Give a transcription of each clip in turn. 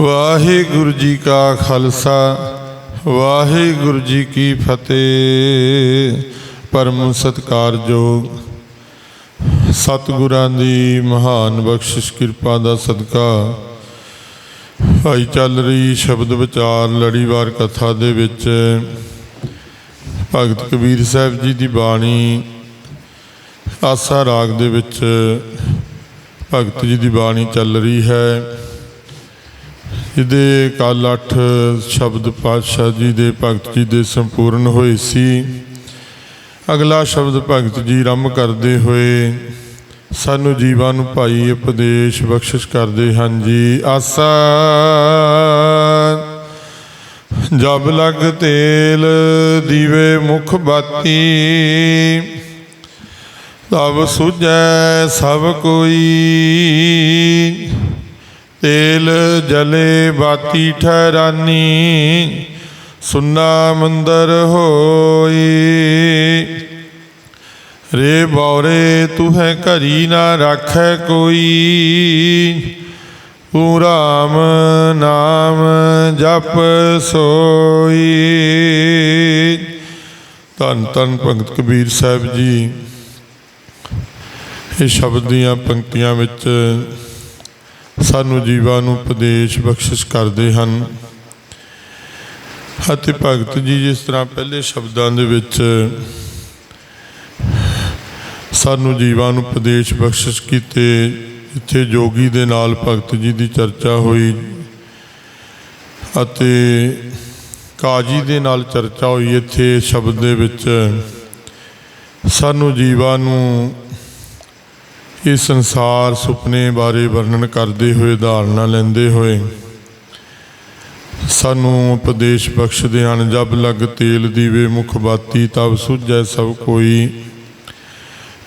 ਵਾਹਿਗੁਰੂ ਜੀ ਕਾ ਖਾਲਸਾ, ਵਾਹਿਗੁਰੂ ਜੀ ਕੀ ਫਤਿਹ। ਪਰਮ ਸਤਕਾਰਯੋਗ ਸਤਿਗੁਰਾਂ ਦੀ ਮਹਾਨ ਬਖਸ਼ਿਸ਼ ਕਿਰਪਾ ਦਾ ਸਦਕਾ, ਭਾਈ ਚੱਲ ਰਹੀ ਸ਼ਬਦ ਵਿਚਾਰ ਲੜੀਵਾਰ ਕਥਾ ਦੇ ਵਿੱਚ, ਭਗਤ ਕਬੀਰ ਸਾਹਿਬ ਜੀ ਦੀ ਬਾਣੀ, ਆਸਾ ਰਾਗ ਦੇ ਵਿੱਚ ਭਗਤ ਜੀ ਦੀ ਬਾਣੀ ਚੱਲ ਰਹੀ ਹੈ। ਇਹਦੇ ਕੱਲ 8 ਸ਼ਬਦ ਪਾਤਸ਼ਾਹ ਜੀ ਦੇ ਭਗਤ ਜੀ ਦੇ ਸੰਪੂਰਨ ਹੋਏ ਸੀ। ਅਗਲਾ ਸ਼ਬਦ ਭਗਤ ਜੀ ਰੰਮ ਕਰਦੇ ਹੋਏ ਸਾਨੂੰ ਜੀਵਾਂ ਨੂੰ ਭਾਈ ਉਪਦੇਸ਼ ਬਖਸ਼ਿਸ਼ ਕਰਦੇ ਹਨ ਜੀ। ਆਸਾ ਜਬ ਲਗ ਤੇਲ ਦੀਵੇ ਮੁਖ ਬਾਤੀ, ਤਬ ਸੁਜੈ ਸਭ ਕੋਈ। ਤੇਲ ਜਲੇ ਬਾਤੀ ਠਹਿਰਾਨੀ, ਸੁਨਾ ਮੰਦਰ ਹੋਈ। ਰੇ ਬੌਰੇ, ਤੂੰ ਹੈ ਘਰੀ ਨਾ ਰਾਖੈ ਕੋਈ। ਤੂੰ ਰਾਮ ਨਾਮ ਜਪ ਸੋਈ। ਧੰਨ ਧੰਨ ਭਗਤ ਕਬੀਰ ਸਾਹਿਬ ਜੀ। ਇਹ ਸ਼ਬਦ ਦੀਆਂ ਪੰਕਤੀਆਂ ਵਿੱਚ ਸਾਨੂੰ ਜੀਵਾਂ ਨੂੰ ਉਪਦੇਸ਼ ਬਖਸ਼ਿਸ਼ ਕਰਦੇ ਹਨ। ਅਤੇ ਭਗਤ ਜੀ, ਜਿਸ ਤਰ੍ਹਾਂ ਪਹਿਲੇ ਸ਼ਬਦਾਂ ਦੇ ਵਿੱਚ ਸਾਨੂੰ ਜੀਵਾਂ ਨੂੰ ਉਪਦੇਸ਼ ਬਖਸ਼ਿਸ਼ ਕੀਤੇ, ਇੱਥੇ ਜੋਗੀ ਦੇ ਨਾਲ ਭਗਤ ਜੀ ਦੀ ਚਰਚਾ ਹੋਈ ਅਤੇ ਕਾਜੀ ਦੇ ਨਾਲ ਚਰਚਾ ਹੋਈ। ਇੱਥੇ ਸ਼ਬਦ ਦੇ ਵਿੱਚ ਸਾਨੂੰ ਜੀਵਾਂ ਨੂੰ ਇਹ ਸੰਸਾਰ ਸੁਪਨੇ ਬਾਰੇ ਵਰਣਨ ਕਰਦੇ ਹੋਏ, ਧਾਰਨਾ ਲੈਂਦੇ ਹੋਏ ਸਾਨੂੰ ਉਪਦੇਸ਼ ਬਖਸ਼ਦੇ ਹਨ, ਜਬ ਲਗ ਤੇਲ ਦੀਵੇ ਮੁਖ ਬਾਤੀ, ਤਬ ਸੁਝੈ ਸਭ ਕੋਈ।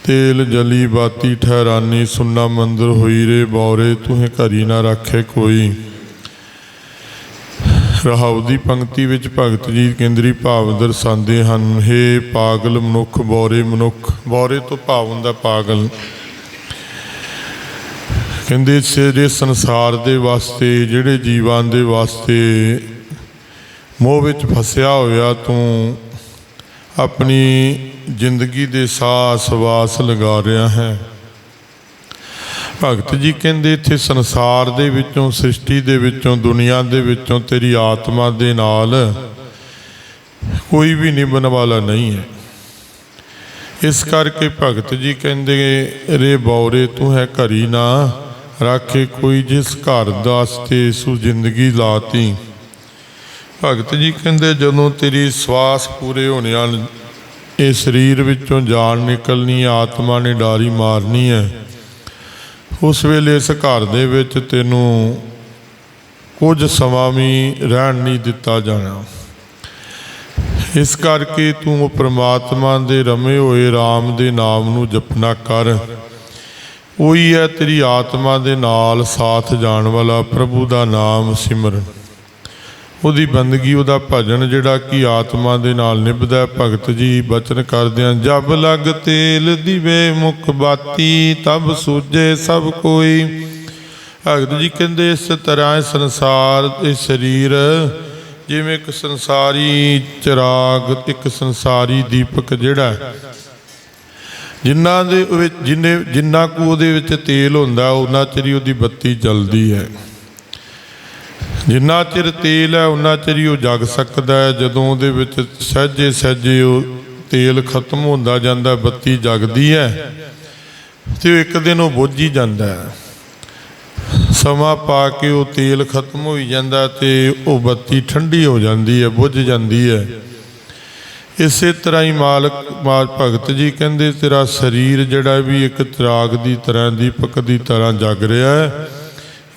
ਤੇਲ ਜਲੀ ਬਾਤੀ ਠਹਿਰਾਨੀ, ਸੁਨਾ ਮੰਦਰ ਹੋਈ ਰੇ ਬੌਰੇ, ਤੁਹੇ ਘਰੀ ਨਾ ਰੱਖੇ ਕੋਈ। ਰਹਾਉ ਦੀ ਪੰਕਤੀ ਵਿੱਚ ਭਗਤ ਜੀ ਕੇਂਦਰੀ ਭਾਵ ਦਰਸਾਉਂਦੇ ਹਨ, ਹੇ ਪਾਗਲ ਮਨੁੱਖ, ਬੌਰੇ ਮਨੁੱਖ। ਬੌਰੇ ਤੋਂ ਭਾਵ ਹੁੰਦਾ ਪਾਗਲ। ਕਹਿੰਦੇ ਜਿਹੜੇ ਸੰਸਾਰ ਦੇ ਵਾਸਤੇ, ਜਿਹੜੇ ਜੀਵਾਂ ਦੇ ਵਾਸਤੇ ਮੋਹ ਵਿੱਚ ਫਸਿਆ ਹੋਇਆ, ਤੂੰ ਆਪਣੀ ਜ਼ਿੰਦਗੀ ਦੇ ਸਾਹ ਸਵਾਸ ਲਗਾ ਰਿਹਾ ਹੈ। ਭਗਤ ਜੀ ਕਹਿੰਦੇ ਇੱਥੇ ਸੰਸਾਰ ਦੇ ਵਿੱਚੋਂ, ਸ੍ਰਿਸ਼ਟੀ ਦੇ ਵਿੱਚੋਂ, ਦੁਨੀਆ ਦੇ ਵਿੱਚੋਂ ਤੇਰੀ ਆਤਮਾ ਦੇ ਨਾਲ ਕੋਈ ਵੀ ਨਿਭਣ ਵਾਲਾ ਨਹੀਂ ਹੈ। ਇਸ ਕਰਕੇ ਭਗਤ ਜੀ ਕਹਿੰਦੇ, ਰੇ ਬੌਰੇ, ਤੂੰ ਹੈ ਘਰੀ ਨਾ। ਰੱਖੇ ਕੋਈ ਜਿਸ ਘਰ ਵਾਸਤੇ ਸੂ ਜ਼ਿੰਦਗੀ ਲਾਤੀ। ਭਗਤ ਜੀ ਕਹਿੰਦੇ, ਜਦੋਂ ਤੇਰੀ ਸਵਾਸ ਪੂਰੇ ਹੋਣੇ ਹਨ ਇਹ ਸਰੀਰ ਵਿੱਚੋਂ ਜਾਨ ਨਿਕਲਣੀ ਹੈ, ਆਤਮਾ ਨੇ ਡਾਰੀ ਮਾਰਨੀ ਹੈ। ਉਸ ਵੇਲੇ ਇਸ ਘਰ ਦੇ ਵਿੱਚ ਤੈਨੂੰ ਕੁਝ ਸਮਾਂ ਵੀ ਰਹਿਣ ਨਹੀਂ ਦਿੱਤਾ ਜਾਣਾ। ਇਸ ਕਰਕੇ ਤੂੰ ਉਹ ਪ੍ਰਮਾਤਮਾ ਦੇ ਰਮੇ ਹੋਏ RAM ਦੇ ਨਾਮ ਨੂੰ ਜਪਣਾ ਕਰ। ਉਹੀ ਹੈ ਤੇਰੀ ਆਤਮਾ ਦੇ ਨਾਲ ਸਾਥ ਜਾਣ ਵਾਲਾ ਪ੍ਰਭੂ ਦਾ ਨਾਮ ਸਿਮਰਨ। ਉਹਦੀ ਬੰਦਗੀ, ਉਹਦਾ ਭਜਨ ਜਿਹੜਾ ਕਿ ਆਤਮਾ ਦੇ ਨਾਲ ਨਿਭਦਾ ਭਗਤ ਜੀ ਬਚਨ ਕਰਦਿਆਂ ਜਬ ਲਗ ਤੇਲ ਦਿਵੇ ਮੁਖ ਬਾਤੀ, ਤਬ ਸੂਝੇ ਸਭ ਕੋਈ। ਭਗਤ ਜੀ ਕਹਿੰਦੇ, ਇਸ ਤਰ੍ਹਾਂ ਸੰਸਾਰ, ਇਹ ਸਰੀਰ, ਜਿਵੇਂ ਇੱਕ ਸੰਸਾਰੀ ਚਿਰਾਗ, ਇੱਕ ਸੰਸਾਰੀ ਦੀਪਕ ਜਿਹੜਾ ਹੈ ਦੇ ਵਿੱਚ ਜਿੰਨੇ ਜਿੰਨਾ ਕੁ ਉਹਦੇ ਵਿੱਚ ਤੇਲ ਹੁੰਦਾ, ਉਹਨਾਂ ਚਿਰ ਹੀ ਉਹਦੀ ਬੱਤੀ ਜਲਦੀ ਹੈ। ਜਿੰਨਾ ਚਿਰ ਤੇਲ ਹੈ, ਉਹਨਾਂ ਚਿਰ ਹੀ ਉਹ ਜਗ ਸਕਦਾ ਹੈ। ਜਦੋਂ ਉਹਦੇ ਵਿੱਚ ਸਹਿਜੇ ਸਹਿਜੇ ਉਹ ਤੇਲ ਖਤਮ ਹੁੰਦਾ ਜਾਂਦਾ, ਬੱਤੀ ਜਗਦੀ ਹੈ ਤੇ ਇੱਕ ਦਿਨ ਉਹ ਬੁੱਝ ਹੀ ਜਾਂਦਾ ਹੈ। ਸਮਾਂ ਪਾ ਕੇ ਉਹ ਤੇਲ ਖਤਮ ਹੋਈ ਜਾਂਦਾ ਤੇ ਉਹ ਬੱਤੀ ਠੰਡੀ ਹੋ ਜਾਂਦੀ ਹੈ, ਬੁੱਝ ਜਾਂਦੀ ਹੈ। ਇਸੇ ਤਰ੍ਹਾਂ ਹੀ ਮਾਲਕ, ਮਾਲ ਭਗਤ ਜੀ ਕਹਿੰਦੇ, ਤੇਰਾ ਸਰੀਰ ਜਿਹੜਾ ਵੀ ਇੱਕ ਤਰਾਗ ਦੀ ਤਰ੍ਹਾਂ, ਦੀਪਕ ਦੀ ਤਰ੍ਹਾਂ ਜਗ ਰਿਹਾ ਹੈ,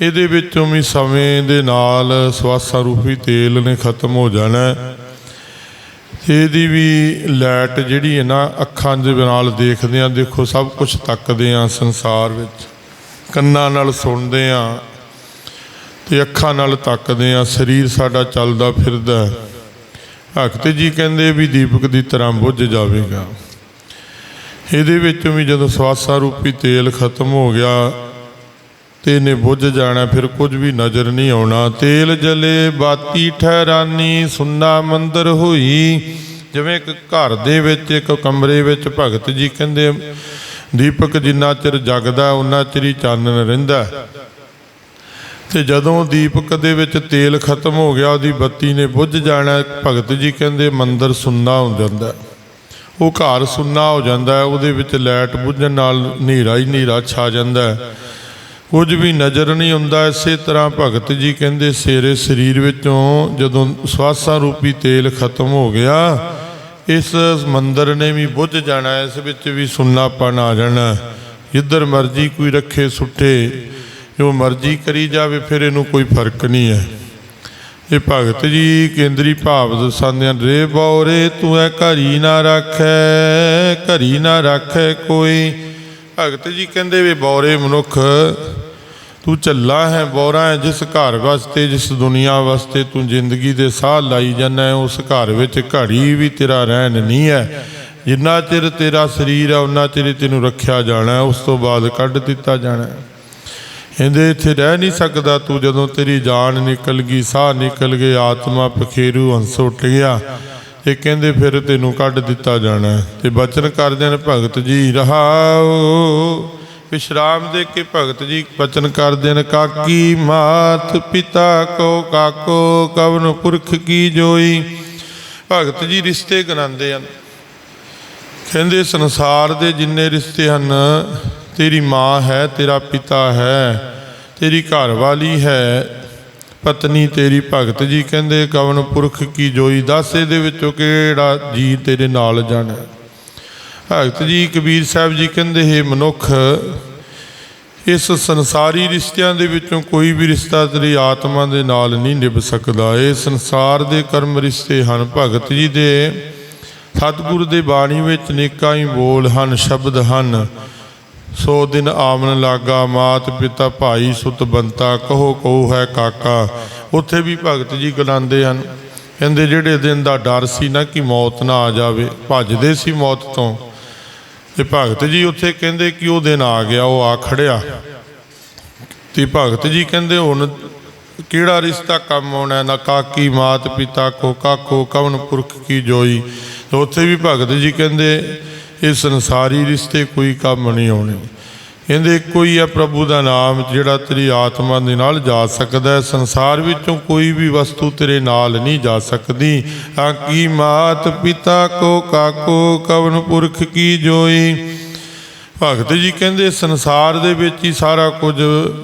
ਇਹਦੇ ਵਿੱਚੋਂ ਵੀ ਸਮੇਂ ਦੇ ਨਾਲ ਸਵਾਸਾਂ ਰੂਪੀ ਤੇਲ ਨੇ ਖਤਮ ਹੋ ਜਾਣਾ ਇਹਦੀ ਵੀ ਲਾਈਟ ਜਿਹੜੀ ਹੈ ਨਾ, ਅੱਖਾਂ ਦੇ ਨਾਲ ਦੇਖਦੇ ਆ ਦੇਖੋ ਸਭ ਕੁਝ ਤੱਕਦੇ ਆ ਸੰਸਾਰ ਵਿੱਚ ਕੰਨਾਂ ਨਾਲ ਸੁਣਦੇ ਆ ਤੇ ਅੱਖਾਂ ਨਾਲ ਤੱਕਦੇ ਆ ਸਰੀਰ ਸਾਡਾ ਚੱਲਦਾ ਫਿਰਦਾ ਹੈ। ਭਗਤ ਜੀ ਕਹਿੰਦੇ ਵੀ ਦੀਪਕ ਦੀ ਤਰ੍ਹਾਂ ਬੁੱਝ ਜਾਵੇਗਾ। ਇਹਦੇ ਵਿੱਚੋਂ ਵੀ ਜਦੋਂ ਸਵਾਸਾ ਰੂਪੀ ਤੇਲ ਖਤਮ ਹੋ ਗਿਆ ਤੇ ਇਹਨੇ ਬੁੱਝ ਜਾਣਾ, ਫਿਰ ਕੁਝ ਵੀ ਨਜ਼ਰ ਨਹੀਂ ਆਉਣਾ। ਤੇਲ ਜਲੇ ਬਾਤੀ ਠਹਿਰਾਨੀ, ਸੁੰਨਾ ਮੰਦਰ ਹੋਈ। ਜਿਵੇਂ ਇੱਕ ਘਰ ਦੇ ਵਿੱਚ, ਇੱਕ ਕਮਰੇ ਵਿੱਚ ਭਗਤ ਜੀ ਕਹਿੰਦੇ, ਦੀਪਕ ਜਿੰਨਾ ਚਿਰ ਜਗਦਾ ਉਹਨਾਂ ਚਿਰ ਹੀ ਚਾਨਣ ਰਹਿੰਦਾ। ਤੇ ਜਦੋਂ ਦੀਪਕ ਦੇ ਵਿੱਚ ਤੇਲ ਖਤਮ ਹੋ ਗਿਆ, ਉਹਦੀ ਬੱਤੀ ਨੇ ਬੁੱਝ ਜਾਣਾ, ਭਗਤ ਜੀ ਕਹਿੰਦੇ ਮੰਦਰ ਸੁੰਨਾ ਹੋ ਜਾਂਦਾ। ਉਹ ਘਰ ਸੁੰਨਾ ਹੋ ਜਾਂਦਾ, ਉਹਦੇ ਵਿੱਚ ਲਾਈਟ ਬੁੱਝਣ ਨਾਲ ਹਨੇਰਾ ਹੀ ਹਨੇਰਾ ਛਾ ਜਾਂਦਾ। ਕੁਝ ਵੀ ਨਜ਼ਰ ਨਹੀਂ ਆਉਂਦਾ ਇਸੇ ਤਰ੍ਹਾਂ ਭਗਤ ਜੀ ਕਹਿੰਦੇ ਸੇਰੇ ਸਰੀਰ ਵਿੱਚੋਂ ਜਦੋਂ ਸਵਾਸਾਂ ਰੂਪੀ ਤੇਲ ਖਤਮ ਹੋ ਗਿਆ, ਇਸ ਮੰਦਰ ਨੇ ਵੀ ਬੁੱਝ ਜਾਣਾ, ਇਸ ਵਿੱਚ ਵੀ ਸੁੰਨਾਪਨ ਆ ਜਾਣਾ। ਜਿੱਧਰ ਮਰਜ਼ੀ ਕੋਈ ਰੱਖੇ ਸੁੱਟੇ ਜੋ ਮਰਜ਼ੀ ਕਰੀ ਜਾਵੇ, ਫਿਰ ਇਹਨੂੰ ਕੋਈ ਫ਼ਰਕ ਨਹੀਂ ਹੈ। ਇਹ ਭਗਤ ਜੀ ਕੇਂਦਰੀ ਭਾਵ ਦਸਾਂਦਿਆਂ ਰੇ ਬੌਰੇ, ਤੂੰ ਐ ਘਰੀ ਨਾ ਰੱਖੈ, ਘਰੀ ਨਾ ਰੱਖੈ ਕੋਈ। ਭਗਤ ਜੀ ਕਹਿੰਦੇ ਵੀ ਬੌਰੇ ਮਨੁੱਖ, ਤੂੰ ਚੱਲਾ ਹੈ, ਬੌਰਾ ਹੈ, ਜਿਸ ਘਰ ਵਾਸਤੇ, ਜਿਸ ਦੁਨੀਆ ਵਾਸਤੇ ਤੂੰ ਜ਼ਿੰਦਗੀ ਦੇ ਸਾਹ ਲਾਈ ਜਾਂਦਾ ਉਸ ਘਰ ਵਿੱਚ ਘੜੀ ਵੀ ਤੇਰਾ ਰਹਿਣ ਨਹੀਂ ਹੈ। ਜਿੰਨਾ ਚਿਰ ਤੇਰਾ ਸਰੀਰ ਹੈ ਉਹਨਾਂ ਚਿਰ ਤੈਨੂੰ ਰੱਖਿਆ ਜਾਣਾ ਉਸ ਤੋਂ ਬਾਅਦ ਕੱਢ ਦਿੱਤਾ ਜਾਣਾ ਹੈ। ਕਹਿੰਦੇ, ਇੱਥੇ ਰਹਿ ਨਹੀਂ ਸਕਦਾ ਤੂੰ ਜਦੋਂ ਤੇਰੀ ਜਾਨ ਨਿਕਲ ਗਈ, ਸਾਹ ਨਿਕਲ ਗਏ, ਆਤਮਾ ਪਖੇਰੂ, ਹੰਸ ਉੱਠ ਗਿਆ ਇਹ ਕਹਿੰਦੇ, ਫਿਰ ਤੈਨੂੰ ਕੱਢ ਦਿੱਤਾ ਜਾਣਾ ਹੈ। ਤੇ ਬਚਨ ਕਰਦੇ ਨੇ, ਭਗਤ ਜੀ, ਰਹਾਓ ਵਿਸ਼ਰਾਮ ਦੇ ਕੇ ਭਗਤ ਜੀ ਬਚਨ ਕਰਦੇ ਨੇ, ਕਾਕੀ ਮਾਤ ਪਿਤਾ ਕੋ, ਕਾਕੋ ਕਵਨ ਪੁਰਖ ਕੀ ਜੋਈ ਭਗਤ ਜੀ ਰਿਸ਼ਤੇ ਗਨਾਉਂਦੇ ਹਨ ਕਹਿੰਦੇ, ਸੰਸਾਰ ਦੇ ਜਿੰਨੇ ਰਿਸ਼ਤੇ ਹਨ ਤੇਰੀ ਮਾਂ ਹੈ, ਤੇਰਾ ਪਿਤਾ ਹੈ, ਤੇਰੀ ਘਰਵਾਲੀ ਹੈ। ਪਤਨੀ ਤੇਰੀ ਭਗਤ ਜੀ ਕਹਿੰਦੇ, ਕਵਨ ਪੁਰਖ ਕੀ ਜੋਈ? ਦੱਸ ਇਹਦੇ ਵਿੱਚੋਂ ਕਿਹੜਾ ਜੀ ਤੇਰੇ ਨਾਲ ਜਾਣਾ? ਭਗਤ ਜੀ, ਕਬੀਰ ਸਾਹਿਬ ਜੀ ਕਹਿੰਦੇ, ਹੈ ਮਨੁੱਖ, ਇਸ ਸੰਸਾਰੀ ਰਿਸ਼ਤਿਆਂ ਦੇ ਵਿੱਚੋਂ ਕੋਈ ਵੀ ਰਿਸ਼ਤਾ ਤੇਰੀ ਆਤਮਾ ਦੇ ਨਾਲ ਨਹੀਂ ਨਿਭ ਸਕਦਾ। ਇਹ ਸੰਸਾਰ ਦੇ ਕਰਮ ਰਿਸ਼ਤੇ ਹਨ। ਭਗਤ ਜੀ ਦੇ ਸਤਿਗੁਰ ਦੇ ਬਾਣੀ ਵਿੱਚ ਨੇਕਾਂ ਹੀ ਬੋਲ ਹਨ, ਸ਼ਬਦ ਹਨ। ਸੋ ਦਿਨ ਆਮਨ ਲਾਗਾ, ਮਾਤ ਪਿਤਾ ਭਾਈ ਸੁਤ ਬੰਤਾ, ਕਹੋ ਕਹੋ ਹੈ ਕਾਕਾ। ਉੱਥੇ ਵੀ ਭਗਤ ਜੀ ਗਲਾਉਂਦੇ ਹਨ। ਕਹਿੰਦੇ ਜਿਹੜੇ ਦਿਨ ਦਾ ਡਰ ਸੀ ਨਾ ਕਿ ਮੌਤ ਨਾ ਆ ਜਾਵੇ, ਭੱਜਦੇ ਸੀ ਮੌਤ ਤੋਂ। ਤੇ ਭਗਤ ਜੀ ਉੱਥੇ ਕਹਿੰਦੇ ਕਿ ਉਹ ਦਿਨ ਆ ਗਿਆ, ਉਹ ਆ ਖੜਿਆ। ਤੇ ਭਗਤ ਜੀ ਕਹਿੰਦੇ ਹੁਣ ਕਿਹੜਾ ਰਿਸ਼ਤਾ ਕੰਮ ਆਉਣਾ, ਨਾ ਕਾਕੀ, ਮਾਤ ਪਿਤਾ ਕੋ, ਕਾਕੋ ਕਵਨ ਪੁਰਖ ਕੀ ਜੋਈ। ਉੱਥੇ ਵੀ ਭਗਤ ਜੀ ਕਹਿੰਦੇ ਇਹ ਸੰਸਾਰੀ ਰਿਸ਼ਤੇ ਕੋਈ ਕੰਮ ਨਹੀਂ ਆਉਣੇ। ਕਹਿੰਦੇ ਇੱਕੋ ਹੀ ਹੈ ਪ੍ਰਭੂ ਦਾ ਨਾਮ, ਜਿਹੜਾ ਤੇਰੀ ਆਤਮਾ ਦੇ ਨਾਲ ਜਾ ਸਕਦਾ ਹੈ। ਸੰਸਾਰ ਵਿੱਚੋਂ ਕੋਈ ਵੀ ਵਸਤੂ ਤੇਰੇ ਨਾਲ ਨਹੀਂ ਜਾ ਸਕਦੀ। ਆਕੀ ਮਾਤ ਪਿਤਾ ਕੋ ਕਾਕੋ ਕਵਨ ਪੁਰਖ ਕੀ ਜੋਈ? ਭਗਤ ਜੀ ਕਹਿੰਦੇ ਸੰਸਾਰ ਦੇ ਵਿੱਚ ਹੀ ਸਾਰਾ ਕੁਝ,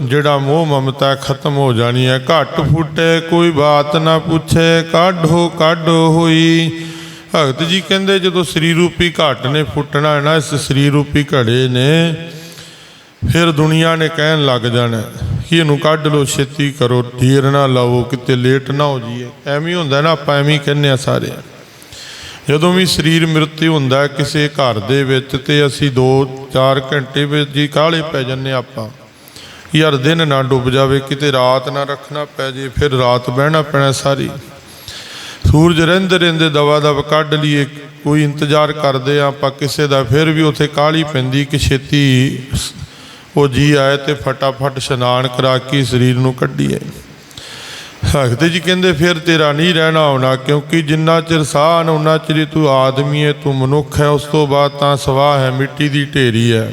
ਜਿਹੜਾ ਮੋਹ ਮਮਤਾ ਖਤਮ ਹੋ ਜਾਣੀ ਹੈ। ਘਟ ਫੁੱਟੇ ਕੋਈ ਬਾਤ ਨਾ ਪੁੱਛੇ, ਕਾਢੋ ਕਾਢੋ ਹੋਈ। ਭਗਤ ਜੀ ਕਹਿੰਦੇ ਜਦੋਂ ਸਰੀਰ ਰੂਪੀ ਘਟ ਨੇ ਫੁੱਟਣਾ ਹੈ ਨਾ, ਇਸ ਸਰੀਰ ਰੂਪੀ ਘੜੇ ਨੇ, ਫਿਰ ਦੁਨੀਆ ਨੇ ਕਹਿਣ ਲੱਗ ਜਾਣਾ ਕਿ ਇਹਨੂੰ ਕੱਢ ਲਓ, ਛੇਤੀ ਕਰੋ, ਢੀਰ ਨਾ ਲਾਓ, ਕਿਤੇ ਲੇਟ ਨਾ ਹੋ ਜਾਈਏ। ਐਵੇਂ ਹੁੰਦਾ ਨਾ, ਆਪਾਂ ਐਵੇਂ ਹੀ ਕਹਿੰਦੇ ਆ ਸਾਰੇ। ਜਦੋਂ ਵੀ ਸਰੀਰ ਮ੍ਰਿਤਿu ਹੁੰਦਾ ਕਿਸੇ ਘਰ ਦੇ ਵਿੱਚ ਤੇ ਅਸੀਂ 2-4 ਘੰਟੇ ਵਿੱਚ ਜੀ ਕਾਹਲੇ ਪੈ ਜੰਨੇ ਆਪਾਂ। ਯਾਰ ਦਿਨ ਨਾ ਡੁੱਬ ਜਾਵੇ, ਕਿਤੇ ਰਾਤ ਨਾ ਰੱਖਣਾ ਪੈ ਜੇ, ਫਿਰ ਰਾਤ ਬਹਿਣਾ ਪੈਣਾ ਸਾਰੀ। ਸੂਰਜ ਰਹਿੰਦੇ ਰਹਿੰਦੇ ਦਵਾ ਦਵ ਕੱਢ ਲਈਏ, ਕੋਈ ਇੰਤਜ਼ਾਰ ਕਰਦੇ ਆ ਆਪਾਂ ਕਿਸੇ ਦਾ, ਫਿਰ ਵੀ ਉੱਥੇ ਕਾਹਲੀ ਪੈਂਦੀ ਕਿ ਛੇਤੀ ਉਹ ਜੀ ਆਏ ਤੇ ਫਟਾਫਟ ਇਸ਼ਨਾਨ ਕਰਾ ਕੇ ਸਰੀਰ ਨੂੰ ਕੱਢੀਏ। ਭਗਤ ਜੀ ਕਹਿੰਦੇ, ਫਿਰ ਤੇਰਾ ਨਹੀਂ ਰਹਿਣਾ ਹੋਣਾ ਕਿਉਂਕਿ ਜਿੰਨਾ ਚਿਰ ਸਾਹ ਨਾ ਉਹਨਾਂ ਚਿਰ ਤੂੰ ਆਦਮੀ ਹੈ ਤੂੰ ਮਨੁੱਖ ਹੈ ਉਸ ਤੋਂ ਬਾਅਦ ਤਾਂ ਸਵਾਹ ਹੈ, ਮਿੱਟੀ ਦੀ ਢੇਰੀ ਹੈ।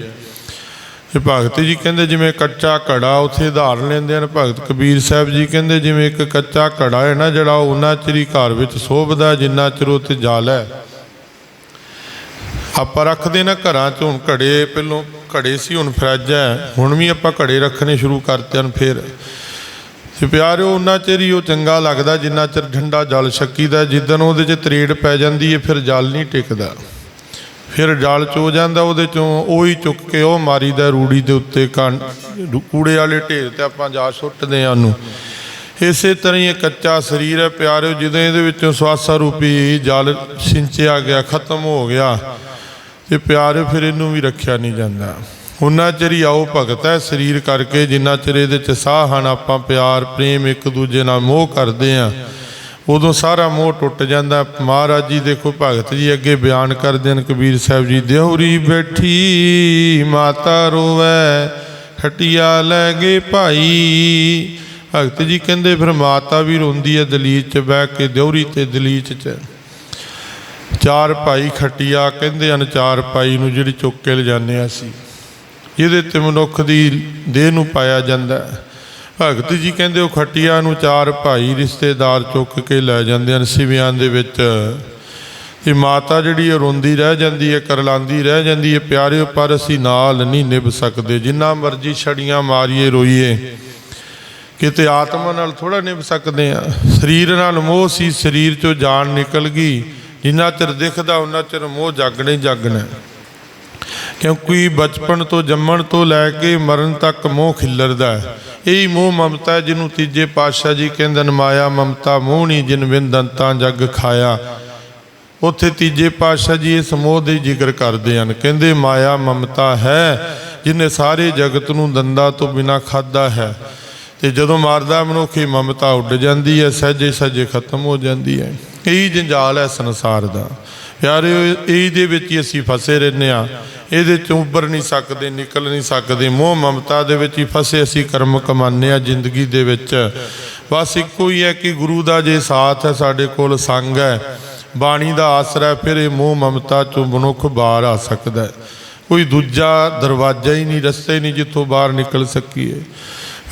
ਇਹ ਭਗਤ ਜੀ ਕਹਿੰਦੇ ਜਿਵੇਂ ਕੱਚਾ ਘੜਾ ਉੱਥੇ ਉਦਾਹਰਨ ਲੈਂਦੇ ਹਨ। ਭਗਤ ਕਬੀਰ ਸਾਹਿਬ ਜੀ ਕਹਿੰਦੇ ਜਿਵੇਂ ਇੱਕ ਕੱਚਾ ਘੜਾ ਹੈ ਨਾ, ਜਿਹੜਾ ਉਹਨਾਂ ਚਿਰ ਘਰ ਵਿੱਚ ਸੋਭਦਾ ਜਿੰਨਾ ਚਿਰ ਉਹ ਤੇ ਜਲ ਹੈ। ਆਪਾਂ ਰੱਖਦੇ ਨਾ ਘਰਾਂ 'ਚ, ਹੁਣ ਘੜੇ ਪਹਿਲੋਂ ਘੜੇ ਸੀ, ਹੁਣ ਫਰਿੱਜ ਹੈ। ਹੁਣ ਵੀ ਆਪਾਂ ਘੜੇ ਰੱਖਣੇ ਸ਼ੁਰੂ ਕਰਤੇ ਹਨ ਫਿਰ। ਤੇ ਪਿਆਰਿਓ, ਉਹਨਾਂ ਚਿਰ ਹੀ ਉਹ ਚੰਗਾ ਲੱਗਦਾ, ਜਿੰਨਾ ਚਿਰ ਠੰਡਾ ਜਲ ਛਕੀਦਾ ਜਿੱਦਣ ਉਹਦੇ 'ਚ ਤਰੇੜ ਪੈ ਜਾਂਦੀ ਹੈ, ਫਿਰ ਜਲ ਨਹੀਂ ਟਿਕਦਾ। ਫਿਰ ਜਲ ਚੋ ਜਾਂਦਾ, ਉਹਦੇ ਚੋਂ ਉਹੀ ਚੁੱਕ ਕੇ ਉਹ ਮਾਰੀਦਾ ਰੂੜੀ ਦੇ ਉੱਤੇ ਕਣ ਕੂੜੇ ਵਾਲੇ ਢੇਰ ਤੇ ਆਪਾਂ ਜਾ ਸੁੱਟਦੇ ਆ ਉਹਨੂੰ। ਇਸੇ ਤਰ੍ਹਾਂ ਹੀ ਇਹ ਕੱਚਾ ਸਰੀਰ ਹੈ ਪਿਆਰਿਓ ਜਦੋਂ ਇਹਦੇ ਵਿੱਚੋਂ ਸਵਾਸਾ ਰੂਪੀ ਜਲ ਸਿੰਚਿਆ ਗਿਆ, ਖਤਮ ਹੋ ਗਿਆ। ਤੇ ਪਿਆਰਿਓ ਫਿਰ ਇਹਨੂੰ ਵੀ ਰੱਖਿਆ ਨਹੀਂ ਜਾਂਦਾ। ਉਹਨਾਂ ਚਿਰ ਹੀ ਆਓ ਭਗਤ ਹੈ ਸਰੀਰ ਕਰਕੇ, ਜਿੰਨਾ ਚਿਰ ਇਹਦੇ ਚ ਸਾਹ ਹਨ, ਆਪਾਂ ਪਿਆਰ, ਪ੍ਰੇਮ ਇੱਕ ਦੂਜੇ ਨਾਲ ਮੋਹ ਕਰਦੇ ਆ ਉਦੋਂ ਸਾਰਾ ਮੋਹ ਟੁੱਟ ਜਾਂਦਾ। ਮਹਾਰਾਜ ਜੀ ਦੇਖੋ, ਭਗਤ ਜੀ ਅੱਗੇ ਬਿਆਨ ਕਰਦੇ ਹਨ, ਕਬੀਰ ਸਾਹਿਬ ਜੀ, ਦਿਹੂਰੀ ਬੈਠੀ ਮਾਤਾ ਰੋਵੈ, ਹਟਿਆ ਲੈ ਗਏ ਭਾਈ। ਭਗਤ ਜੀ ਕਹਿੰਦੇ, ਫਿਰ ਮਾਤਾ ਵੀ ਰੋਂਦੀ ਹੈ ਦਲੀਚ ਚ, ਬਹਿ ਕੇ ਦਿਹੂਰੀ ਤੇ ਦਲੀਚ ਚ। ਚਾਰ ਭਾਈ ਖਟਿਆ, ਕਹਿੰਦੇ ਹਨ, ਚਾਰ ਭਾਈ ਨੂੰ ਜਿਹੜੀ ਚੁੱਕ ਕੇ ਲਿਜਾਨੇ ਆ ਸੀ ਜਿਹਦੇ ਤੇ ਮਨੁੱਖ ਦੀ ਦੇਹ ਨੂੰ ਪਾਇਆ ਜਾਂਦਾ ਹੈ। ਭਗਤ ਜੀ ਕਹਿੰਦੇ ਉਹ ਖਟਿਆ ਨੂੰ ਚਾਰ ਭਾਈ ਰਿਸ਼ਤੇਦਾਰ ਚੁੱਕ ਕੇ ਲੈ ਜਾਂਦੇ ਹਨ ਸਿਵਿਆਂ ਦੇ ਵਿੱਚ। ਇਹ ਮਾਤਾ ਜਿਹੜੀ ਉਹ ਰੋਂਦੀ ਰਹਿ ਜਾਂਦੀ ਹੈ, ਕਰਲਾਂਦੀ ਰਹਿ ਜਾਂਦੀ ਹੈ, ਪਿਆਰਿਓ, ਪਰ ਅਸੀਂ ਨਾਲ ਨਹੀਂ ਨਿਭ ਸਕਦੇ। ਜਿੰਨਾ ਮਰਜ਼ੀ ਛੜੀਆਂ ਮਾਰੀਏ, ਰੋਈਏ। ਕਿਤੇ ਆਤਮਾ ਨਾਲ ਥੋੜਾ ਨਿਭ ਸਕਦੇ ਆ ਸਰੀਰ ਨਾਲ ਮੋਹ ਸੀ, ਸਰੀਰ ਚੋਂ ਜਾਨ ਨਿਕਲ ਗਈ। ਜਿੰਨਾ ਚਿਰ ਦਿਖਦਾ ਉਹਨਾਂ ਚਿਰ ਮੋਹ ਜਾਗਣੇ ਜਾਗਣਾ। ਕਿਉਂਕਿ ਬਚਪਨ ਤੋਂ ਜੰਮਣ ਤੋਂ ਲੈ ਕੇ ਮਰਨ ਤੱਕ ਮੋਹ ਖਿੱਲਰਦਾ ਹੈ। ਇਹੀ ਮੋਹ ਮਮਤਾ ਹੈ ਜਿਹਨੂੰ ਤੀਜੇ ਪਾਤਸ਼ਾਹ ਜੀ ਕਹਿੰਦੇ ਨੇ ਮਾਇਆ ਮਮਤਾ ਮੋਹਣੀ ਜਿਨ ਬਿਨ ਦੰਤਾਂ ਜਗ ਖਾਇਆ। ਉੱਥੇ ਤੀਜੇ ਪਾਤਸ਼ਾਹ ਜੀ ਇਸ ਮੋਹ ਦੇ ਜ਼ਿਕਰ ਕਰਦੇ ਹਨ। ਕਹਿੰਦੇ, ਮਾਇਆ ਮਮਤਾ ਹੈ ਜਿਨੇ ਸਾਰੇ ਜਗਤ ਨੂੰ ਦੰਦਾਂ ਤੋਂ ਬਿਨਾ ਖਾਦਾ ਹੈ। ਤੇ ਜਦੋਂ ਮਾਰਦਾ ਮਨੁੱਖੀ ਮਮਤਾ ਉੱਡ ਜਾਂਦੀ ਹੈ ਸਹਿਜੇ ਸਹਿਜੇ ਖਤਮ ਹੋ ਜਾਂਦੀ ਹੈ। ਇਹੀ ਜੰਜਾਲ ਹੈ ਸੰਸਾਰ ਦਾ। ਪਿਆਰਿਓ ਇਹਦੇ ਵਿੱਚ ਹੀ ਅਸੀਂ ਫਸੇ ਰਹਿੰਦੇ ਆ ਇਹਦੇ ਚੋਂ ਉੱਭਰ ਨਹੀਂ ਸਕਦੇ, ਨਿਕਲ ਨਹੀਂ ਸਕਦੇ। ਮੋਹ ਮਮਤਾ ਦੇ ਵਿੱਚ ਹੀ ਫਸੇ ਅਸੀਂ, ਕਰਮ ਕਮਾਉਂਦੇ ਆ ਜ਼ਿੰਦਗੀ ਦੇ ਵਿੱਚ। ਬਸ ਇੱਕੋ ਹੀ ਹੈ ਕਿ ਗੁਰੂ ਦਾ ਜੇ ਸਾਥ ਹੈ, ਸਾਡੇ ਕੋਲ ਸੰਗ ਹੈ। ਬਾਣੀ ਦਾ ਆਸਰਾ ਫਿਰ ਇਹ ਮੋਹ ਮਮਤਾ ਚੋਂ ਮਨੁੱਖ ਬਾਹਰ ਆ ਸਕਦਾ ਹੈ। ਕੋਈ ਦੂਜਾ ਦਰਵਾਜ਼ਾ ਹੀ ਨਹੀਂ, ਰਸਤੇ ਨਹੀਂ ਜਿੱਥੋਂ ਬਾਹਰ ਨਿਕਲ ਸਕੀਏ।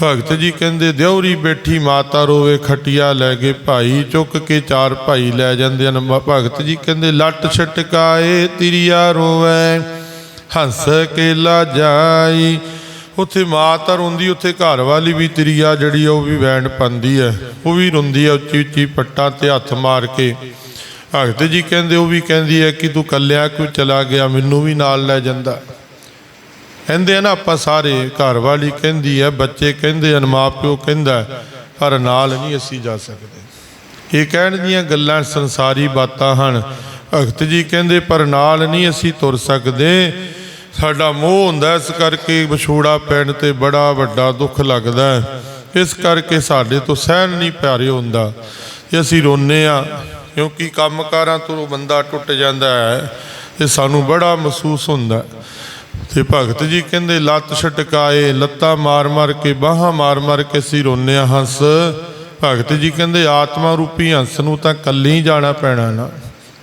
ਭਗਤ ਜੀ ਕਹਿੰਦੇ, ਦਿਉਰੀ ਬੈਠੀ ਮਾਤਾ ਰੋਵੇ, ਖਟਿਆ ਲੈ ਕੇ ਭਾਈ, ਚੁੱਕ ਕੇ ਚਾਰ ਭਾਈ ਲੈ ਜਾਂਦੇ ਹਨ। ਮ- ਭਗਤ ਜੀ ਕਹਿੰਦੇ, ਲੱਟ ਛਟਕਾਏ, ਤਿਰਿਆ ਰੋਵੇ, ਹੰਸ ਕੇਲਾ ਜਾਈ। ਉੱਥੇ ਮਾਤਾ ਰੋਂਦੀ, ਉੱਥੇ ਘਰ ਵਾਲੀ ਵੀ ਤਿਰਿਆ ਜਿਹੜੀ ਆ, ਉਹ ਵੀ ਵੈਣ ਪੰਦੀ ਹੈ ਉਹ ਵੀ ਰੋਂਦੀ ਹੈ ਉੱਚੀ ਉੱਚੀ ਪੱਟਾਂ ਤੇ ਹੱਥ ਮਾਰ ਕੇ। ਭਗਤ ਜੀ ਕਹਿੰਦੇ, ਉਹ ਵੀ ਕਹਿੰਦੀ ਹੈ ਕਿ ਤੂੰ ਕੱਲਿਆ ਕਿਉਂ ਚਲਾ ਗਿਆ? ਮੈਨੂੰ ਵੀ ਨਾਲ ਲੈ ਜਾਂਦਾ। ਕਹਿੰਦੇ ਆ ਨਾ, ਆਪਾਂ ਸਾਰੇ ਘਰ ਵਾਲੀ ਕਹਿੰਦੀ ਹੈ ਬੱਚੇ ਕਹਿੰਦੇ ਹਨ, ਮਾਪਿਓ ਕਹਿੰਦਾ ਪਰ ਨਾਲ ਨਹੀਂ ਅਸੀਂ ਜਾ ਸਕਦੇ। ਇਹ ਕਹਿਣ ਦੀਆਂ ਗੱਲਾਂ ਸੰਸਾਰੀ ਬਾਤਾਂ ਹਨ। ਭਗਤ ਜੀ ਕਹਿੰਦੇ, ਪਰ ਨਾਲ ਨਹੀਂ ਅਸੀਂ ਤੁਰ ਸਕਦੇ। ਸਾਡਾ ਮੋਹ ਹੁੰਦਾ, ਇਸ ਕਰਕੇ ਵਿਛੋੜਾ ਪੈਣ ਤੇ ਬੜਾ ਵੱਡਾ ਦੁੱਖ ਲੱਗਦਾ ਇਸ ਕਰਕੇ ਸਾਡੇ ਤੋਂ ਸਹਿਣ ਨਹੀਂ ਪਿਆਰੇ ਹੁੰਦਾ। ਜੇ ਅਸੀਂ ਰੋਨੇ ਆ ਕਿਉਂਕਿ ਕੰਮਕਾਰਾਂ ਤੋਂ ਬੰਦਾ ਟੁੱਟ ਜਾਂਦਾ ਹੈ ਤੇ ਸਾਨੂੰ ਬੜਾ ਮਹਿਸੂਸ ਹੁੰਦਾ ਤੇ ਭਗਤ ਜੀ ਕਹਿੰਦੇ ਲੱਤ ਛਟਕਾਏ ਲੱਤਾਂ ਮਾਰ ਮਾਰ ਕੇ ਬਾਹਾਂ ਮਾਰ ਮਾਰ ਕੇ ਅਸੀਂ ਰੋਨੇ ਆ ਹੰਸ ਭਗਤ ਜੀ ਕਹਿੰਦੇ ਆਤਮਾ ਰੂਪੀ ਹੰਸ ਨੂੰ ਤਾਂ ਕੱਲੀ ਹੀ ਜਾਣਾ ਪੈਣਾ ਨਾ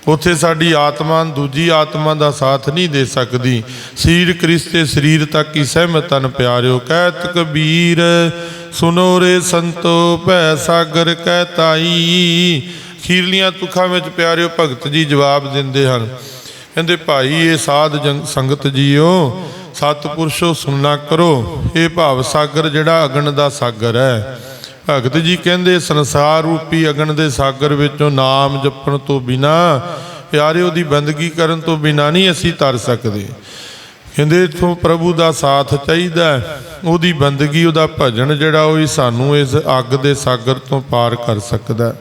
ਉੱਥੇ ਸਾਡੀ ਆਤਮਾ ਦੂਜੀ ਆਤਮਾ ਦਾ ਸਾਥ ਨਹੀਂ ਦੇ ਸਕਦੀ ਸਰੀਰ ਕ੍ਰਿਸਤੇ ਸਰੀਰ ਤੱਕ ਹੀ ਸਹਿਮਤ ਤਨ ਪਿਆਰਿਓ ਕਹਿਤ ਕਬੀਰ ਸੁਨੋ ਰੇ ਸੰਤੋ ਭੈ ਸਾਗਰ ਕਹਿ ਤਾਈ ਖੀਰਲੀਆਂ ਤੁਖਾਂ ਵਿੱਚ ਪਿਆਰਿਓ ਭਗਤ ਜੀ ਜਵਾਬ ਦਿੰਦੇ ਹਨ ਕਹਿੰਦੇ, ਭਾਈ, ਇਹ ਸਾਧ ਜੰਗ ਸੰਗਤ ਜੀਓ, ਸਤਿਪੁਰਸ਼ੋ ਸੁਣਨਾ ਕਰੋ। ਇਹ ਭਾਵ ਸਾਗਰ ਜਿਹੜਾ ਅਗਨ ਦਾ ਸਾਗਰ ਹੈ। ਭਗਤ ਜੀ ਕਹਿੰਦੇ, ਸੰਸਾਰ ਰੂਪੀ ਅਗਨ ਦੇ ਸਾਗਰ ਵਿੱਚੋਂ ਨਾਮ ਜਪਣ ਤੋਂ ਬਿਨਾ ਪਿਆਰਿਓ ਦੀ ਬੰਦਗੀ ਕਰਨ ਤੋਂ ਬਿਨਾ ਨਹੀਂ ਅਸੀਂ ਤਰ ਸਕਦੇ। ਕਹਿੰਦੇ, ਇਥੋਂ ਪ੍ਰਭੂ ਦਾ ਸਾਥ ਚਾਹੀਦਾ ਉਹਦੀ ਬੰਦਗੀ, ਉਹਦਾ ਭਜਨ ਜਿਹੜਾ, ਉਹ ਹੀ ਸਾਨੂੰ ਇਸ ਅੱਗ ਦੇ ਸਾਗਰ ਤੋਂ ਪਾਰ ਕਰ ਸਕਦਾ ਹੈ।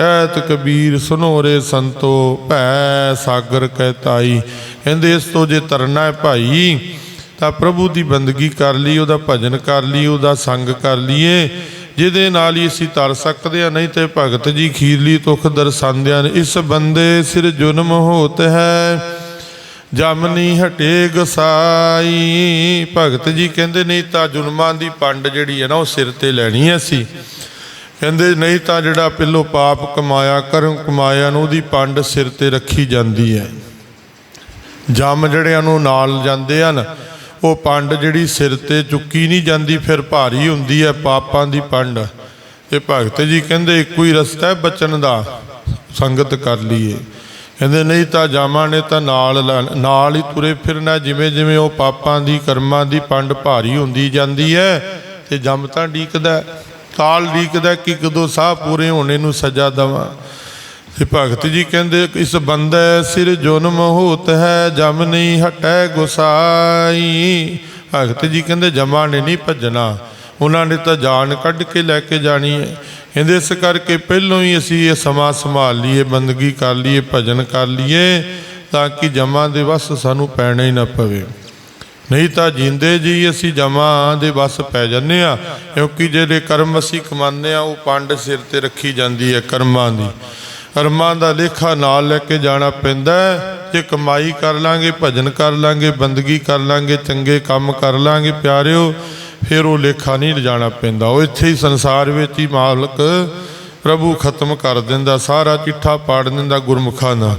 ਐਤ ਕਬੀਰ ਸੁਨੋਰੇ ਸੰਤੋ, ਭੈ ਸਾਗਰ ਕਹਿ ਤਾਈ। ਕਹਿੰਦੇ, ਇਸ ਤੋਂ ਜੇ ਤਰਨਾ ਹੈ ਭਾਈ, ਤਾਂ ਪ੍ਰਭੂ ਦੀ ਬੰਦਗੀ ਕਰ ਲਈ, ਉਹਦਾ ਭਜਨ ਕਰ ਲਈ, ਉਹਦਾ ਸੰਗ ਕਰ ਲਈਏ। ਜਿਹਦੇ ਨਾਲ ਹੀ ਅਸੀਂ ਤਰ ਸਕਦੇ ਆ ਨਹੀਂ ਤੇ ਭਗਤ ਜੀ ਖੀਰਲੀ ਤੁਖ ਦਰਸਾਉਂਦੇ ਹਨ, ਇਸ ਬੰਦੇ ਸਿਰ ਜੁਨਮ ਹੋਤ ਹੈ। ਜਮਨੀ ਹਟੇ ਗਸਾਈ। ਭਗਤ ਜੀ ਕਹਿੰਦੇ, ਨਹੀਂ ਤਾਂ ਜੁਨਮਾਂ ਦੀ ਪੰਡ ਜਿਹੜੀ ਹੈ ਨਾ, ਉਹ ਸਿਰ ਤੇ ਲੈਣੀ ਹੈ ਅਸੀਂ। ਕਹਿੰਦੇ, ਨਹੀਂ ਤਾਂ ਜਿਹੜਾ ਪਿੱਲੋ ਪਾਪ ਕਮਾਇਆ, ਕਰਮ ਕਮਾਇਆ ਨੂੰ ਉਹਦੀ ਪੰਡ ਸਿਰ ਤੇ ਰੱਖੀ ਜਾਂਦੀ ਹੈ। ਜੰਮ ਜਿਹੜਿਆਂ ਨੂੰ ਨਾਲ ਜਾਂਦੇ ਹਨ, ਉਹ ਪੰਡ ਜਿਹੜੀ ਸਿਰ ਤੇ ਚੁੱਕੀ ਨਹੀਂ ਜਾਂਦੀ, ਫਿਰ ਭਾਰੀ ਹੁੰਦੀ ਹੈ ਪਾਪਾਂ ਦੀ ਪੰਡ। ਤੇ ਭਗਤ ਜੀ ਕਹਿੰਦੇ, ਇੱਕੋ ਹੀ ਰਸਤਾ ਹੈ ਬਚਨ ਦਾ, ਸੰਗਤ ਕਰ ਲਈਏ। ਕਹਿੰਦੇ, ਨਹੀਂ ਤਾਂ ਜਾਮਾਂ ਨੇ ਤਾਂ ਨਾਲ ਲੈ- ਨਾਲ ਹੀ ਤੁਰੇ ਫਿਰਨਾ। ਜਿਵੇਂ ਜਿਵੇਂ ਉਹ ਪਾਪਾਂ ਦੀ, ਕਰਮਾਂ ਦੀ ਪੰਡ ਭਾਰੀ ਹੁੰਦੀ ਜਾਂਦੀ ਹੈ, ਤੇ ਜੰਮ ਤਾਂ ਡੀਕਦਾ ਕਾਲ ਡੀਕਦਾ ਕਿ ਕਦੋਂ ਸਾਹ ਪੂਰੇ ਹੋਣੇ ਨੂੰ ਸਜ਼ਾ ਦਵਾਂ। ਤੇ ਭਗਤ ਜੀ ਕਹਿੰਦੇ, ਇਸ ਬੰਦੇ ਸਿਰ ਜਨਮ ਹੋਤ ਹੈ, ਜਮ ਨਹੀਂ ਹਟੈ ਗੁਸਾਈ। ਭਗਤ ਜੀ ਕਹਿੰਦੇ, ਜਮਾ ਨੇ ਨਹੀਂ ਭੱਜਣਾ। ਉਹਨਾਂ ਨੇ ਤਾਂ ਜਾਨ ਕੱਢ ਕੇ ਲੈ ਕੇ ਜਾਣੀ ਹੈ। ਕਹਿੰਦੇ, ਇਸ ਕਰਕੇ ਪਹਿਲੋਂ ਹੀ ਅਸੀਂ ਇਹ ਸਮਾਂ ਸੰਭਾਲ ਲਈਏ, ਬੰਦਗੀ ਕਰ ਲਈਏ, ਭਜਨ ਕਰ ਲਈਏ, ਤਾਂ ਕਿ ਜਮਾ ਦੇ ਵਸ ਸਾਨੂੰ ਪੈਣਾ ਹੀ ਨਾ ਪਵੇ। ਨਹੀਂ ਤਾਂ ਜਿੰਦੇ ਜੀ ਅਸੀਂ ਜਮਾ ਦੇ ਵਸ ਪੈ ਜੰਨੇ ਆ ਕਿਉਂਕਿ ਜਿਹੜੇ ਕਰਮ ਅਸੀਂ ਕਮਾਉਂਦੇ ਆ ਉਹ ਪੰਡ ਸਿਰ ਤੇ ਰੱਖੀ ਜਾਂਦੀ ਹੈ ਕਰਮਾਂ ਦੀ। ਕਰਮਾਂ ਦਾ ਲੇਖਾ ਨਾਲ ਲੈ ਕੇ ਜਾਣਾ ਪੈਂਦਾ ਜੇ ਕਮਾਈ ਕਰ ਲਾਂਗੇ, ਭਜਨ ਕਰ ਲਾਂਗੇ, ਬੰਦਗੀ ਕਰ ਲਾਂਗੇ, ਚੰਗੇ ਕੰਮ ਕਰ ਲਾਂਗੇ ਪਿਆਰਿਓ, ਫਿਰ ਉਹ ਲੇਖਾ ਨਹੀਂ ਲਿਜਾਣਾ ਪੈਂਦਾ। ਉਹ ਇੱਥੇ ਹੀ ਸੰਸਾਰ ਵਿੱਚ ਹੀ ਮਾਲਕ ਪ੍ਰਭੂ ਖਤਮ ਕਰ ਦਿੰਦਾ, ਸਾਰਾ ਚਿੱਠਾ ਪਾੜ ਦਿੰਦਾ ਗੁਰਮੁਖਾਂ ਦਾ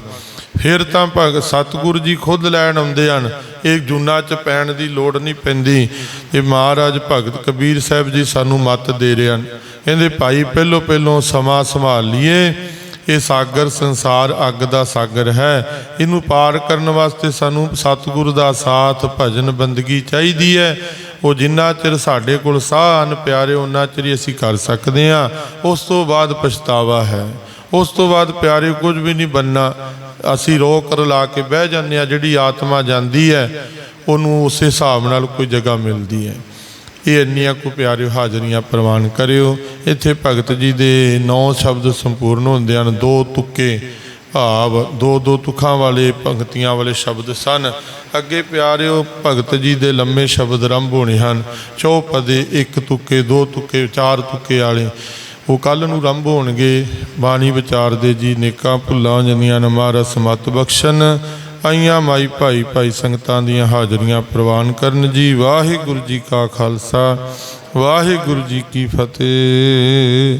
ਫਿਰ ਤਾਂ ਭਗਤ ਸਤਿਗੁਰੂ ਜੀ ਖੁਦ ਲੈਣ ਆਉਂਦੇ ਹਨ। ਇਹ ਜੂਨਾ ਚ ਪੈਣ ਦੀ ਲੋੜ ਨਹੀਂ ਪੈਂਦੀ। ਇਹ ਮਹਾਰਾਜ ਭਗਤ ਕਬੀਰ ਸਾਹਿਬ ਜੀ ਸਾਨੂੰ ਮੱਤ ਦੇ ਰਹੇ ਹਨ। ਕਹਿੰਦੇ, ਭਾਈ, ਪਹਿਲੋ ਪਹਿਲੋਂ ਸਮਾਂ ਸੰਭਾਲ ਲਈਏ। ਇਹ ਸਾਗਰ ਸੰਸਾਰ ਅੱਗ ਦਾ ਸਾਗਰ ਹੈ। ਇਹਨੂੰ ਪਾਰ ਕਰਨ ਵਾਸਤੇ ਸਾਨੂੰ ਸਤਿਗੁਰੂ ਦਾ ਸਾਥ, ਭਜਨ, ਬੰਦਗੀ ਚਾਹੀਦੀ ਹੈ। ਉਹ ਜਿੰਨਾ ਚਿਰ ਸਾਡੇ ਕੋਲ ਸਾਹ ਹਨ, ਪਿਆਰੇ ਉਹਨਾਂ ਚਿਰ ਅਸੀਂ ਕਰ ਸਕਦੇ ਹਾਂ। ਉਸ ਤੋਂ ਬਾਅਦ ਪਛਤਾਵਾ ਹੈ। ਉਸ ਤੋਂ ਬਾਅਦ ਪਿਆਰੇ, ਕੁਝ ਵੀ ਨਹੀਂ ਬੰਨਾ ਅਸੀਂ ਰੋ ਕਰ ਲਾ ਕੇ ਬਹਿ ਜਾਂਦੇ ਆ ਜਿਹੜੀ ਆਤਮਾ ਜਾਂਦੀ ਹੈ, ਉਹਨੂੰ ਉਸੇ ਹਿਸਾਬ ਨਾਲ ਕੋਈ ਜਗ੍ਹਾ ਮਿਲਦੀ ਹੈ। ਇਹ ਇੰਨੀਆਂ ਕੋ ਪਿਆਰਿਓ ਹਾਜ਼ਰੀਆਂ ਪ੍ਰਵਾਨ ਕਰਿਓ। ਇੱਥੇ ਭਗਤ ਜੀ ਦੇ ਨੌ ਸ਼ਬਦ ਸੰਪੂਰਨ ਹੁੰਦੇ ਹਨ। ਦੋ ਤੁੱਕੇ ਭਾਵ, ਦੋ ਦੋ ਤੁਖਾਂ ਵਾਲੇ ਪੰਕਤੀਆਂ ਵਾਲੇ ਸ਼ਬਦ ਸਨ। ਅੱਗੇ ਪਿਆਰਿਓ, ਭਗਤ ਜੀ ਦੇ ਲੰਮੇ ਸ਼ਬਦ ਆਰੰਭ ਹੋਣੇ ਹਨ। ਚੌਪਦੇ ਇੱਕ ਤੁੱਕੇ, ਦੋ ਤੁੱਕੇ, ਚਾਰ ਤੁੱਕੇ ਵਾਲੇ। ਉਹ ਕੱਲ ਨੂੰ ਰੰਭ ਹੋਣਗੇ। ਬਾਣੀ ਵਿਚਾਰ ਦੇ ਜੀ, ਨੇਕਾਂ ਭੁੱਲਾਂ ਜੰਦੀਆਂ ਨਮਾਰਾ ਸਮਤ ਬਖਸ਼ਣ, ਆਈਆਂ ਮਾਈ ਭਾਈ ਭਾਈ ਸੰਗਤਾਂ ਦੀਆਂ ਹਾਜ਼ਰੀਆਂ ਪ੍ਰਵਾਨ ਕਰਨ ਜੀ। ਵਾਹਿਗੁਰੂ ਜੀ ਕਾ ਖਾਲਸਾ, ਵਾਹਿਗੁਰੂ ਜੀ ਕੀ ਫਤਿਹ।